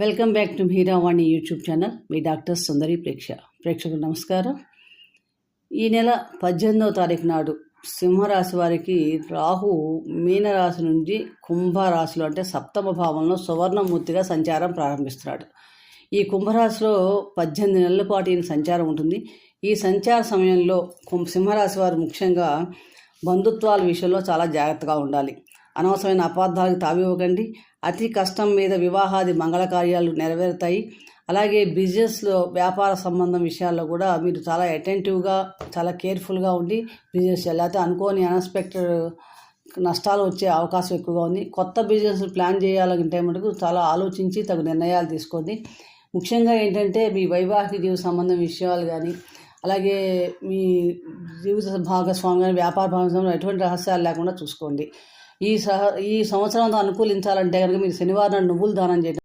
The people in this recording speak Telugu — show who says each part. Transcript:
Speaker 1: Welcome back to Meeravani YouTube channel. Me doctor Sundari ప్రేక్ష. ప్రేక్షకులు నమస్కారం. ఈ నెల పద్దెనిమిదవ తారీఖు నాడు సింహరాశి వారికి రాహు మీనరాశి నుంచి కుంభరాశిలో అంటే సప్తమ భావంలో సువర్ణమూర్తిగా సంచారం ప్రారంభిస్తున్నాడు. ఈ కుంభరాశిలో పద్దెనిమిది నెలల పాటు ఈయన సంచారం ఉంటుంది. ఈ సంచార సమయంలో కుంభ సింహరాశి వారు ముఖ్యంగా బంధుత్వాల విషయంలో చాలా జాగ్రత్తగా ఉండాలి. అనవసరమైన అపార్థాలకు తావివ్వకండి. అతి కష్టం మీద వివాహాది మంగళ కార్యాలు నెరవేరుతాయి. అలాగే బిజినెస్లో వ్యాపార సంబంధం విషయాల్లో కూడా మీరు చాలా అటెంటివ్గా చాలా కేర్ఫుల్గా ఉండి బిజినెస్ చేయాలి. లేకపోతే అనుకోని అన్ఎక్స్పెక్టెడ్ నష్టాలు వచ్చే అవకాశం ఎక్కువగా ఉంది. కొత్త బిజినెస్ ప్లాన్ చేయాలంటే మటుకు చాలా ఆలోచించి తగు నిర్ణయాలు తీసుకోండి. ముఖ్యంగా ఏంటంటే మీ వైవాహిక జీవ సంబంధం విషయాలు కానీ అలాగే మీ జీవిత భాగస్వామి కానీ వ్యాపార భాగస్వామి ఎటువంటి రహస్యాలు లేకుండా చూసుకోండి. ఈ సహ ఈ సంవత్సరం అంతా అనుకూలించాలంటే కనుక మీరు శనివారం నాడు నువ్వులు దానం చేయడం